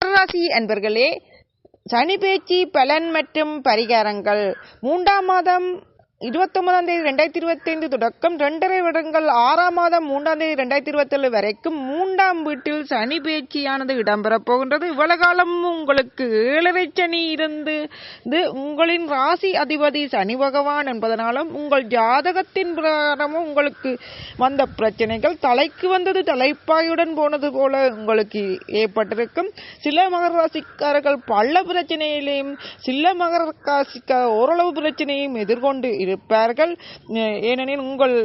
ராசி அன்பர்களே சனி பேச்சு பலன் மற்றும் பரிகாரங்கள். மூன்றாம் மாதம் இருபத்தொன்பதாம் தேதி ரெண்டாயிரத்தி இருபத்தைந்து தொடக்கம். ரெண்டரை வருடங்கள் ஆறாம் மாதம் மூன்றாம் தேதி ரெண்டாயிரத்தி இருபத்தேழு வரைக்கும் மூன்றாம் வீட்டில் சனி பேச்சியானது இடம்பெறப் போகின்றது. இவ்வளவு காலம் உங்களுக்கு ஏழரை சனி இருந்து உங்களின் ராசி அதிபதி சனி பகவான் என்பதனாலும் உங்கள் ஜாதகத்தின் பிரகாரமும் உங்களுக்கு வந்த பிரச்சனைகள் தலைக்கு வந்தது தலைப்பாயுடன் போனது போல உங்களுக்கு ஏற்பட்டிருக்கும். சில மகர ராசிக்காரர்கள் பல பிரச்சனையிலையும் சில மகர ராசிக்கார ஓரளவு பிரச்சனையும் எதிர்கொண்டு இருப்பார்கள். ஏனெனில் உங்கள்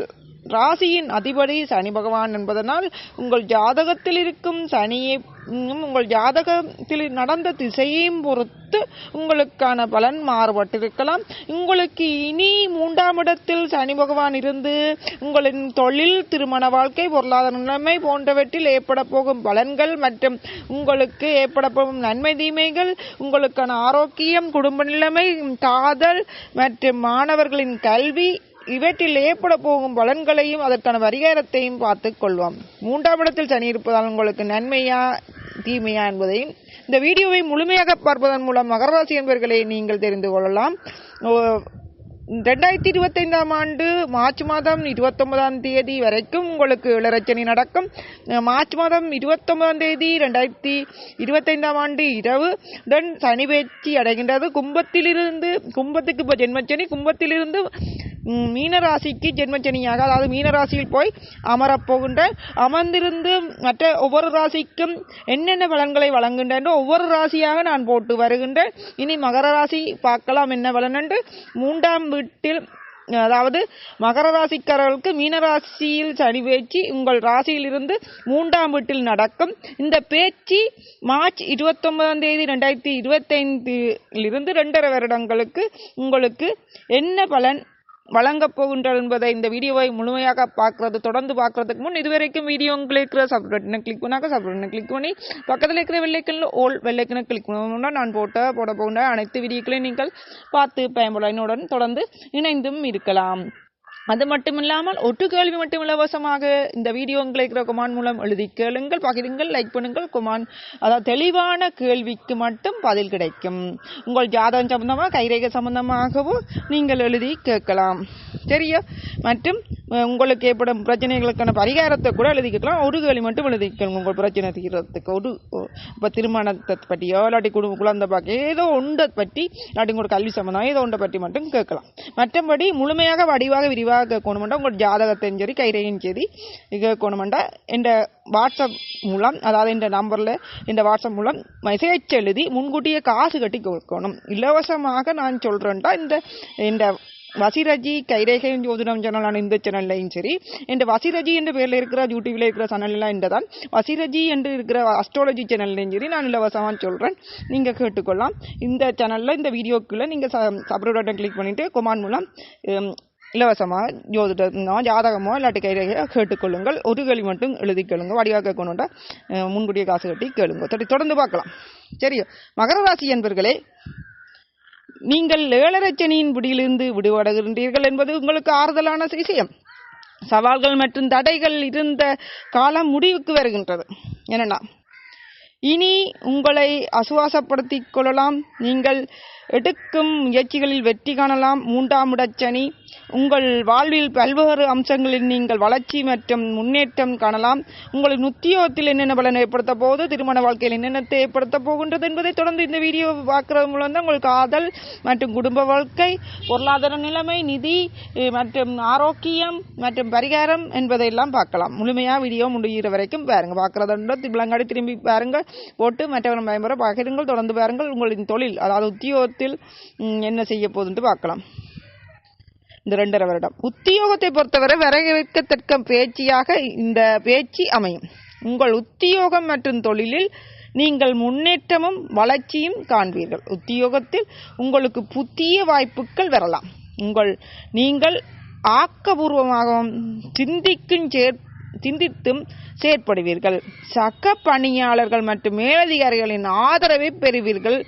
ராசியின் அதிபதி சனி பகவான் என்பதனால் உங்கள் ஜாதகத்தில் இருக்கும் சனியை உங்கள் ஜாதகத்தில் நடந்த திசையையும் பொறுத்து உங்களுக்கான பலன் மாறுபட்டிருக்கலாம். உங்களுக்கு இனி மூன்றாம் இடத்தில் சனி பகவான் இருந்து உங்களின் தொழில் திருமண வாழ்க்கை பொருளாதார நிலைமை போன்றவற்றில் ஏற்பட போகும் பலன்கள் மற்றும் உங்களுக்கு ஏற்பட போகும் நன்மை தீமைகள் உங்களுக்கான ஆரோக்கியம் குடும்ப நிலைமை காதல் மற்றும் மாணவர்களின் கல்வி இவற்றில் ஏற்பட போகும் பலன்களையும் அதற்கான பரிகாரத்தையும் பார்த்து கொள்வோம். மூன்றாம் இடத்தில் சனி இருப்பதால் உங்களுக்கு நன்மையா தீமையா என்பதையும் இந்த வீடியோவை முழுமையாக பார்ப்பதன் மூலம் மகர ராசி என்பவர்களை நீங்கள் தெரிந்து கொள்ளலாம். ரெண்டாயிரத்தி இருபத்தைந்தாம் ஆண்டு மார்ச் மாதம் இருபத்தொன்பதாம் தேதி வரைக்கும் உங்களுக்கு இளரச்சனை நடக்கும். மார்ச் மாதம் இருபத்தொன்பதாம் தேதி ரெண்டாயிரத்தி இருபத்தைந்தாம் ஆண்டு இரவு. தென் சனி பேச்சு அடைகின்றது. கும்பத்திலிருந்து கும்பத்துக்கு இப்போ ஜென்மச்சனி கும்பத்திலிருந்து மீனராசிக்கு ஜென்மச்சனியாக அதாவது மீனராசியில் போய் அமரப்போகின்ற அமர்ந்திருந்து மற்ற ஒவ்வொரு ராசிக்கும் என்னென்ன பலன்களை வழங்குகின்றன ஒவ்வொரு ராசியாக நான் போட்டு வருகின்றேன். இனி மகர ராசி பார்க்கலாம் என்ன பலன் என்று. மூன்றாம் வீட்டில் அதாவது மகர ராசிக்காரர்களுக்கு மீனராசியில் சனி பேச்சு உங்கள் ராசியிலிருந்து மூன்றாம் வீட்டில் நடக்கும். இந்த பேச்சு மார்ச் இருபத்தொன்பதாம் தேதி ரெண்டாயிரத்தி இருபத்தைந்திலிருந்து ரெண்டரை வருடங்களுக்கு உங்களுக்கு என்ன பலன் வழங்கப் போகின்றார் என்பதை இந்த வீடியோவை முழுமையாக பார்க்கறது தொடர்ந்து பார்க்கறதுக்கு முன் இதுவரைக்கும் வீடியோ உங்களுக்கு இருக்கிற சப்ஸ்கிரைப் கிளிக் பண்ணாக்க சப்ஸ்கிரைப் கிளிக் பண்ணி பக்கத்தில் இருக்கிற வெள்ளைக்கனில் ஓல் வெள்ளைக்கனை கிளிக் பண்ணணும்னா நான் போட்ட போட போகின்ற அனைத்து வீடியோக்களையும் நீங்கள் பார்த்து பயன்பட என்னுடன் தொடர்ந்து இணைந்தும் இருக்கலாம். அது மட்டும் இல்லாமல் ஒட்டு கேள்வி மட்டும் இலவசமாக இந்த வீடியோ உங்களுக்கு கொமான் மூலம் எழுதி கேளுங்கள் பகிருங்கள் லைக் பண்ணுங்கள். கொமான் அதாவது தெளிவான கேள்விக்கு மட்டும் பதில் கிடைக்கும். உங்கள் ஜாதகம் சம்பந்தமாக கைரேகை சம்பந்தமாகவும் நீங்கள் எழுதி கேட்கலாம். சரியா? மற்றும் உங்களுக்கு ஏற்படும் பிரச்சனைகளுக்கான பரிகாரத்தை கூட எழுதிக்கலாம். ஒரு கேள்வி மட்டும் எழுதிக்கணும் உங்கள் பிரச்சனை தீர்றதுக்கு. ஒரு இப்போ திருமணத்தை பற்றியோ இல்லாட்டி குடும்ப குழந்தை பார்க்க ஏதோ ஒன்றை பற்றி இல்லாட்டி உங்களோட கல்வி சம்மந்தம் ஏதோ ஒன்றை பற்றி மட்டும் கேட்கலாம். மற்றபடி முழுமையாக வடிவாக விரிவாக கேட்கணுமெண்டா உங்கள் ஜாதகத்தையும் சரி கைரையும் சரி கேட்கணுமெண்டா என்ற வாட்ஸ்அப் மூலம் அதாவது இந்த நம்பரில் இந்த வாட்ஸ்அப் மூலம் மெசேஜ் எழுதி முன்கூட்டியே காசு கட்டி கொடுக்கணும். இலவசமாக நான் சொல்கிறேன்டா இந்த இந்த வசிரஜி கைரேகை ஜோதிடம் சேனலான இந்த சேனல்லையும் சரி. இந்த வசிரஜி என்ற பேரில் இருக்கிற யூடியூபில் இருக்கிற சேனல்லாம் இந்த தான். வசிரஜி என்று இருக்கிற அஸ்ட்ராலஜி சேனல்லையும் சரி நான் இலவசமாக சொல்கிறேன் நீங்கள் கேட்டுக்கொள்ளலாம். இந்த சேனலில் இந்த வீடியோக்குள்ளே நீங்கள் சப்ரேட் கிளிக் பண்ணிவிட்டு கொமான் மூலம் இலவசமாக ஜோதிடமோ ஜாதகமோ இல்லாட்டி கைரேகையோ கேட்டுக்கொள்ளுங்கள். ஒரு கேள்வி மட்டும் எழுதி கேளுங்க. வடிவாக கேட்கணுண்டா முன்கூட்டியே காசு கட்டி கேளுங்க. தொடர்ந்து பார்க்கலாம். சரி மகர ராசி என்பர்களே நீங்கள் ஏழரச்சனியின் பிடியிலிருந்து விடுபடுகின்றீர்கள் என்பது உங்களுக்கு ஆறுதலான விஷயம். சவால்கள் மற்றும் தடைகள் இருந்த காலம் முடிவுக்கு வருகின்றது. என்னென்னா இனி உங்களை அசுவாசப்படுத்திக் கொள்ளலாம். நீங்கள் எடுக்கும் முயற்சிகளில் வெற்றி காணலாம். மூன்றாம் இடச்சனி. உங்கள் வாழ்வில் பல்வேறு அம்சங்களில் நீங்கள் வளர்ச்சி மற்றும் முன்னேற்றம் காணலாம். உங்களின் உத்தியோகத்தில் என்னென்ன பலன் ஏற்படுத்த போகுது? திருமண வாழ்க்கையில் என்னென்னத்தை ஏற்படுத்த போகின்றது என்பதை தொடர்ந்து இந்த வீடியோ பார்க்கறது மூலம் தான் உங்களுக்கு காதல் மற்றும் குடும்ப வாழ்க்கை பொருளாதார நிலைமை நிதி மற்றும் ஆரோக்கியம் மற்றும் பரிகாரம் என்பதையெல்லாம் பார்க்கலாம். முழுமையாக வீடியோ முடிகிற வரைக்கும் பாருங்கள் பார்க்குறதுன்ற திருவிழங்காடி திரும்பி பாருங்கள் போட்டு மற்றவர்கள் பயன்பெற பகிருங்கள் தொடர்ந்து பாருங்கள். உங்களின் தொழில் அதாவது உத்தியோகத்தில் என்ன செய்ய போகுதுன்ட்டு பார்க்கலாம். இந்த ரெண்டரை வருடம். உத்தியோகத்தை பொறுத்தவரை வரவேற்கத்தக்க பேச்சியாக இந்த பேச்சு அமையும். உங்கள் உத்தியோகம் மற்றும் தொழிலில் நீங்கள் முன்னேற்றமும் வளர்ச்சியும் காண்பீர்கள். உத்தியோகத்தில் உங்களுக்கு புதிய வாய்ப்புகள் வரலாம். உங்கள் நீங்கள் ஆக்கபூர்வமாகவும் சிந்திக்கும் சேர் சிந்தித்தும் செயற்படுவீர்கள். சக பணியாளர்கள் மற்றும் மேலதிகாரிகளின் ஆதரவை பெறுவீர்கள்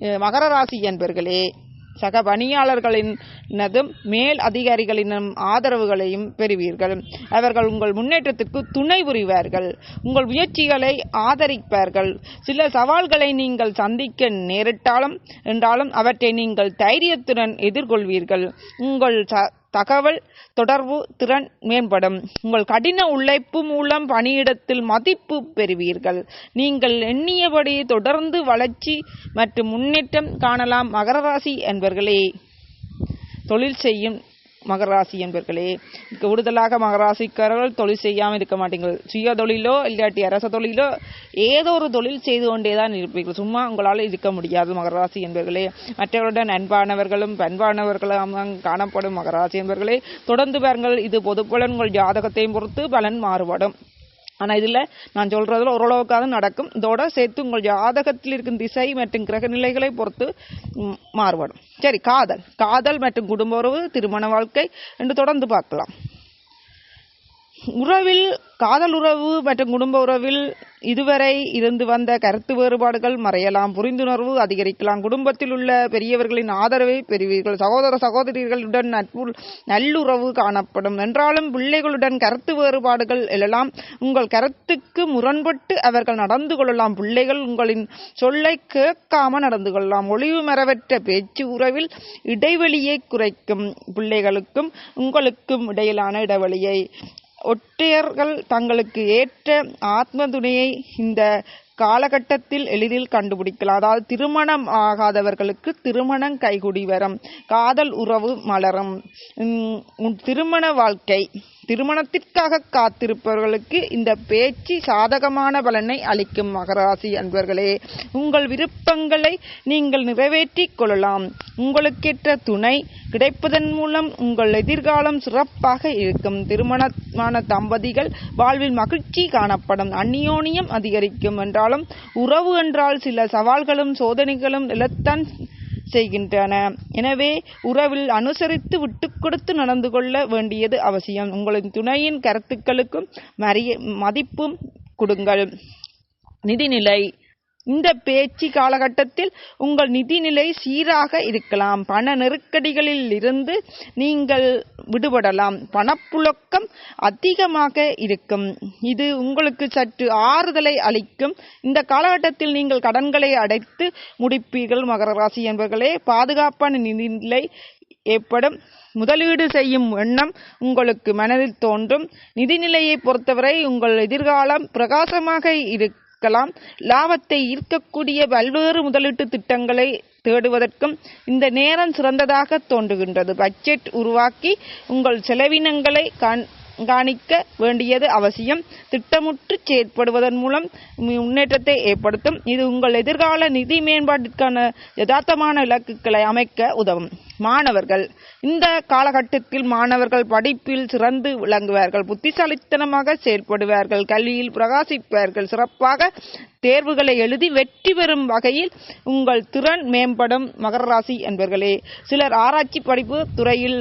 மகர ராசி என்பர்களே. சக பணியாளர்களினதும் மேல் அதிகாரிகளினும் ஆதரவுகளையும் பெறுவீர்கள். அவர்கள் உங்கள் முன்னேற்றத்திற்கு துணை புரிவார்கள். உங்கள் முயற்சிகளை ஆதரிப்பார்கள். சில சவால்களை நீங்கள் சந்திக்க நேரிட்டாலும் என்றாலும் அவற்றை நீங்கள் தைரியத்துடன் எதிர்கொள்வீர்கள். உங்கள் ச- தகவல் தொடர்பு திறன் மேம்படும். உங்கள் கடின உழைப்பு மூலம் பணியிடத்தில் மதிப்பு பெறுவீர்கள். நீங்கள் எண்ணியபடி தொடர்ந்து வளர்ச்சி மற்றும் முன்னேற்றம் காணலாம். மகர ராசி என்பர்களே தொழில் செய்யும் மகர ராசி என்பர்களே கூடுதலாக மகராசிக்காரர்கள் தொழில் செய்யாமல் இருக்க மாட்டீங்கள். சுய தொழிலோ இல்லாட்டி அரச தொழிலோ ஏதோ ஒரு தொழில் செய்து கொண்டே தான் இருப்பீர்கள். சும்மா உங்களால் இருக்க முடியாது மகராசி என்பவர்களே என்பர்களே. மற்றவர்களுடன் அன்பானவர்களும் பண்பானவர்களும் காணப்படும் மகராசி என்பவர்களே என்பர்களே. தொடர்ந்து பாருங்கள் இது பொதுப்பலன் உங்கள் ஜாதகத்தையும் பொறுத்து பலன் மாறுபடும். ஆனால் இதில் நான் சொல்கிறதுல ஓரளவுக்காக நடக்கும். இதோட சேர்த்து உங்கள் ஜாதகத்தில் இருக்கும் திசை மற்றும் கிரக நிலைகளை பொறுத்து மாறுபடும். சரி காதல். காதல் மற்றும் குடும்ப உறவு திருமண வாழ்க்கை என்று தொடர்ந்து பார்க்கலாம். உறவில் காதல் உறவு மற்றும் குடும்ப உறவில் இதுவரை இருந்து வந்த கருத்து வேறுபாடுகள் மறையலாம். புரிந்துணர்வு அதிகரிக்கலாம். குடும்பத்தில் உள்ள பெரியவர்களின் ஆதரவை பெறுவீர்கள். சகோதர சகோதரிகளுடன் நட்பு நல்லுறவு காணப்படும். என்றாலும் பிள்ளைகளுடன் கருத்து வேறுபாடுகள் எழலாம். உங்கள் கருத்துக்கு முரண்பட்டு அவர்கள் நடந்து கொள்ளலாம். பிள்ளைகள் உங்களின் சொல்லை கேட்காம நடந்து கொள்ளலாம். ஒளிவு மரவற்ற பேச்சு உறவில் இடைவெளியை குறைக்கும் பிள்ளைகளுக்கும் உங்களுக்கும் இடையிலான இடைவெளியை ஒற்றையர்கள் தங்களுக்கு ஏற்ற ஆத்ம துணையை இந்த காலகட்டத்தில் எளிதில் கண்டுபிடிக்கலாம். அதாவது திருமணம் ஆகாதவர்களுக்கு திருமணம் கைகுடி வரும் காதல் உறவு மலரும். உன் திருமண வாழ்க்கை திருமணத்திற்காக காத்திருப்பவர்களுக்கு இந்த பேச்சு சாதகமான பலனை அளிக்கும் மகராசி அன்பர்களே. உங்கள் விருப்பங்களை நீங்கள் நிறைவேற்றிக் கொள்ளலாம். உங்களுக்கேற்ற துணை கிடைப்பதன் மூலம் உங்கள் எதிர்காலம் சிறப்பாக இருக்கும். திருமணமான தம்பதிகள் வாழ்வில் மகிழ்ச்சி காணப்படும். அந்நியோனியம் அதிகரிக்கும் என்றாலும் உறவு என்றால் சில சவால்களும் சோதனைகளும் நிலத்தான் செய்கின்றன. எனவே உறவில் அனுசரித்து விட்டு கொடுத்து நடந்து கொள்ள வேண்டியது அவசியம். உங்களின் துணையின் கருத்துக்களுக்கும் மரிய மதிப்பும் கொடுங்கள். நிதிநிலை இந்த பேச்சு காலகட்டத்தில் உங்கள் நிதிநிலை சீராக இருக்கலாம். பண நெருக்கடிகளில் இருந்து நீங்கள் விடுபடலாம். பணப்புழக்கம் அதிகமாக இருக்கும். இது உங்களுக்கு சற்று ஆறுதலை அளிக்கும். இந்த காலகட்டத்தில் நீங்கள் கடன்களை அடைத்து முடிப்பீர்கள் மகர ராசி என்பவர்களே பாதுகாப்பான நிதிநிலை ஏற்படும். முதலீடு செய்யும் எண்ணம் உங்களுக்கு மனதில் தோன்றும். நிதிநிலையை பொறுத்தவரை உங்கள் எதிர்காலம் பிரகாசமாக இருக்கலாம். லாபத்தை ஈர்க்கக்கூடிய பல்வேறு முதலீட்டு திட்டங்களை தேடுவதற்கும் இந்த நேரம் சிறந்ததாக தோன்றுகின்றது. பட்ஜெட் உருவாக்கி உங்கள் செலவினங்களை கண் கண்காணிக்க வேண்டியது அவசியம். திட்டமுற்று செயற்படுவதன் மூலம் முன்னேற்றத்தை ஏற்படுத்தும். இது உங்கள் எதிர்கால நிதி மேம்பாட்டிற்கான யதார்த்தமான இலக்குகளை அமைக்க உதவும். மாணவர்கள். இந்த காலகட்டத்தில் மாணவர்கள் படிப்பில் சிறந்து விளங்குவார்கள். புத்திசாலித்தனமாக செயல்படுவார்கள் கல்வியில் பிரகாசிப்பார்கள். சிறப்பாக தேர்வுகளை எழுதி வெற்றி பெறும் வகையில் உங்கள் திறன் மேம்படும். மகர ராசி என்பர்களே. சிலர் ஆராய்ச்சி படிப்பு துறையில்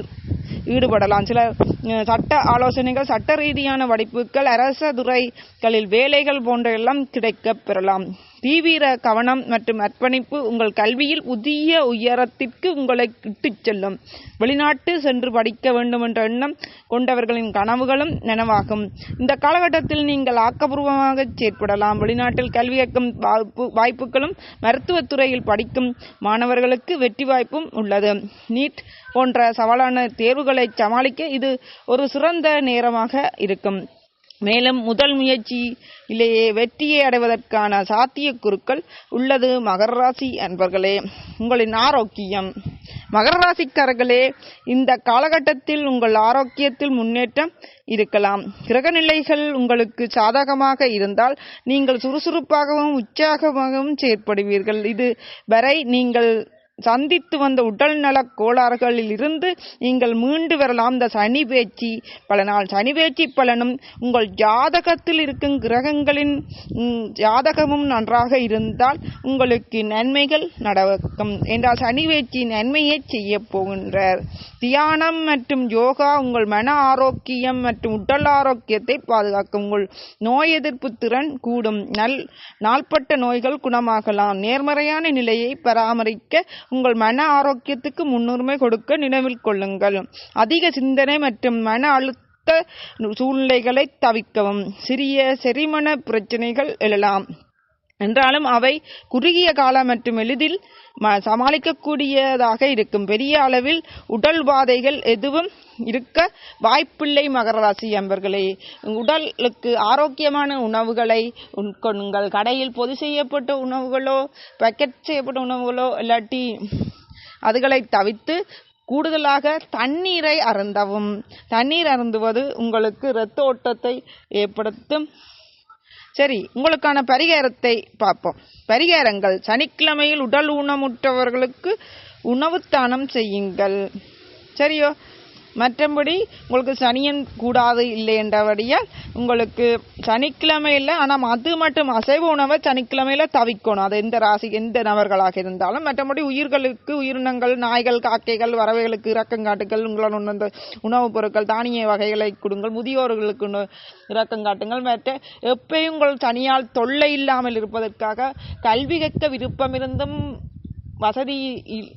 ஈடுபடலாம். சில சட்ட ஆலோசனைகள் சட்ட ரீதியான படிப்புகள் அரச துறைகளில் வேலைகள் போன்ற எல்லாம் கிடைக்கப் பெறலாம். தீவிர கவனம் மற்றும் அர்ப்பணிப்பு உங்கள் கல்வியில் புதிய உயரத்திற்கு உங்களை இட்டுச் செல்லும். வெளிநாட்டு சென்று படிக்க வேண்டும் என்ற எண்ணம் கொண்டவர்களின் கனவுகளும் நனவாகும். இந்த காலகட்டத்தில் நீங்கள் ஆக்கப்பூர்வமாக செயற்படலாம். வெளிநாட்டில் கல்வி கற்கும் வாய்ப்பு வாய்ப்புகளும் மருத்துவத்துறையில் படிக்கும் மாணவர்களுக்கு வெற்றி வாய்ப்பும் உள்ளது. நீட் போன்ற சவாலான தேர்வுகளை சமாளிக்க இது ஒரு சிறந்த நேரமாக இருக்கும். மேலும் முதல் முயற்சியிலேயே வெற்றியை அடைவதற்கான சாத்தியக்கூறுக்கள் உள்ளது. மகர ராசி அன்பர்களே உங்களின் ஆரோக்கியம். மகர ராசிக்காரர்களே இந்த காலகட்டத்தில் உங்கள் ஆரோக்கியத்தில் முன்னேற்றம் இருக்கலாம். கிரகநிலைகள் உங்களுக்கு சாதகமாக இருந்தால் நீங்கள் சுறுசுறுப்பாகவும் உற்சாகமாகவும் செயற்படுவீர்கள். இது வரை நீங்கள் சந்தித்து வந்த உடல் நலக் கோளாறுகளில் இருந்து நீங்கள் மீண்டு வரலாம். இந்த சனி பேச்சு பலனால் சனி பேச்சு பலனும் உங்கள் ஜாதகத்தில் இருக்கும் கிரகங்களின் ஜாதகமும் நன்றாக இருந்தால் உங்களுக்கு நன்மைகள் நடக்கும். என்றால் சனி பேச்சு நன்மையை செய்ய போகின்றார். தியானம் மற்றும் யோகா உங்கள் மன ஆரோக்கியம் மற்றும் உடல் ஆரோக்கியத்தை பாதுகாக்கும். உங்கள் நோய் எதிர்ப்பு திறன் கூடும். நல் நாள்பட்ட நோய்கள் குணமாகலாம். நேர்மறையான நிலையை பராமரிக்க உங்கள் மன ஆரோக்கியத்துக்கு முன்னுரிமை கொடுக்க நினைவில் கொள்ளுங்கள். அதிக சிந்தனை மற்றும் மன அழுத்த சூழ்நிலைகளை தவிர்க்கவும். சிறிய செரிமன பிரச்சனைகள் எழலாம். என்றாலும் அவை குறுகிய காலம் மற்றும் எளிதில் ம- சமாளிக்கக்கூடியதாக இருக்கும். பெரிய அளவில் உடல் பாதைகள் எதுவும் இருக்க வாய்ப்பில்லை மகர ராசி அன்பர்களே. உடலுக்கு ஆரோக்கியமான உணவுகளை உட்கொள்ளுங்கள் கடையில் பொது செய்யப்பட்ட உணவுகளோ பேக்கெட் செய்யப்பட்ட உணவுகளோ இல்லாட்டி அதுகளை தவிர்த்து கூடுதலாக தண்ணீரை அருந்தவும். தண்ணீர் அருந்துவது உங்களுக்கு இரத்த ஓட்டத்தை ஏற்படுத்தும். சரி உங்களுக்கான பரிகாரத்தை பார்ப்போம். பரிகாரங்கள். சனிக்கிழமையில் உடல் ஊனமுற்றவர்களுக்கு உணவு தானம் செய்யுங்கள். சரியோ? மற்றபடி உங்களுக்கு சனியன் கூடாது இல்லை என்றபடியால் உங்களுக்கு சனிக்கிழமையில் ஆனால் அது மட்டும் அசைவ உணவை சனிக்கிழமையில் தவிக்கணும். அது எந்த ராசி எந்த நபர்களாக இருந்தாலும். மற்றபடி உயிர்களுக்கு உயிரினங்கள் நாய்கள் காக்கைகள் வரவைகளுக்கு இரக்கங்காட்டுகள் உங்களால் உணர்ந்த உணவுப் பொருட்கள் தானிய வகைகளை கொடுங்கள். முதியோர்களுக்கு இரக்கங்காட்டுங்கள் இரக்கம் காட்டுங்கள். மற்ற எப்பயும் உங்கள் தனியால் தொல்லை இல்லாமல் இருப்பதற்காக கல்வி கற்க விருப்பம் இருந்தும் வசதி இல்-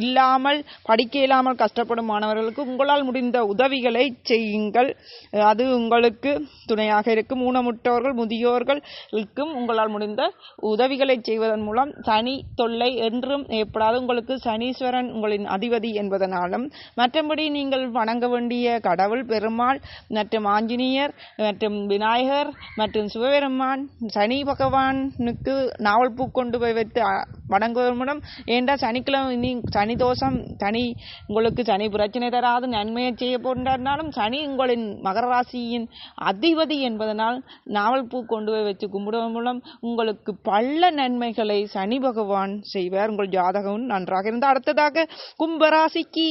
இல்லாமல் படிக்க இல்லாமல் கஷ்டப்படும் மாணவர்களுக்கு உங்களால் முடிந்த உதவிகளை செய்யுங்கள். அது உங்களுக்கு துணையாக இருக்கும். ஊனமுற்றவர்கள் முதியோர்களுக்கும் உங்களால் முடிந்த உதவிகளை செய்வதன் மூலம் சனி தொல்லை என்றும் ஏற்படாது. உங்களுக்கு சனீஸ்வரன் உங்களின் அதிபதி என்பதனாலும் மற்றபடி நீங்கள் வணங்க வேண்டிய கடவுள் பெருமாள் மற்றும் ஆஞ்சநேயர் மற்றும் விநாயகர் மற்றும் சிவபெருமான் சனி பகவானுக்கு நாவல் பூ கொண்டு போய் வைத்து வணங்குவதன் மூலம் ஏண்டா சனிக்கிழமை நீ சனி தோஷம் சனி உங்களுக்கு சனி பிரச்சனை தராது நன்மையை செய்ய போன்றாலும் சனி உங்களின் மகர ராசியின் அதிபதி என்பதனால் நாவல் பூ கொண்டு போய் வச்சு கும்பிடுவதன் மூலம் உங்களுக்கு பல நன்மைகளை சனி பகவான் செய்வார். உங்கள் ஜாதகம் நன்றாக இருந்தால் அடுத்ததாக கும்பராசிக்கு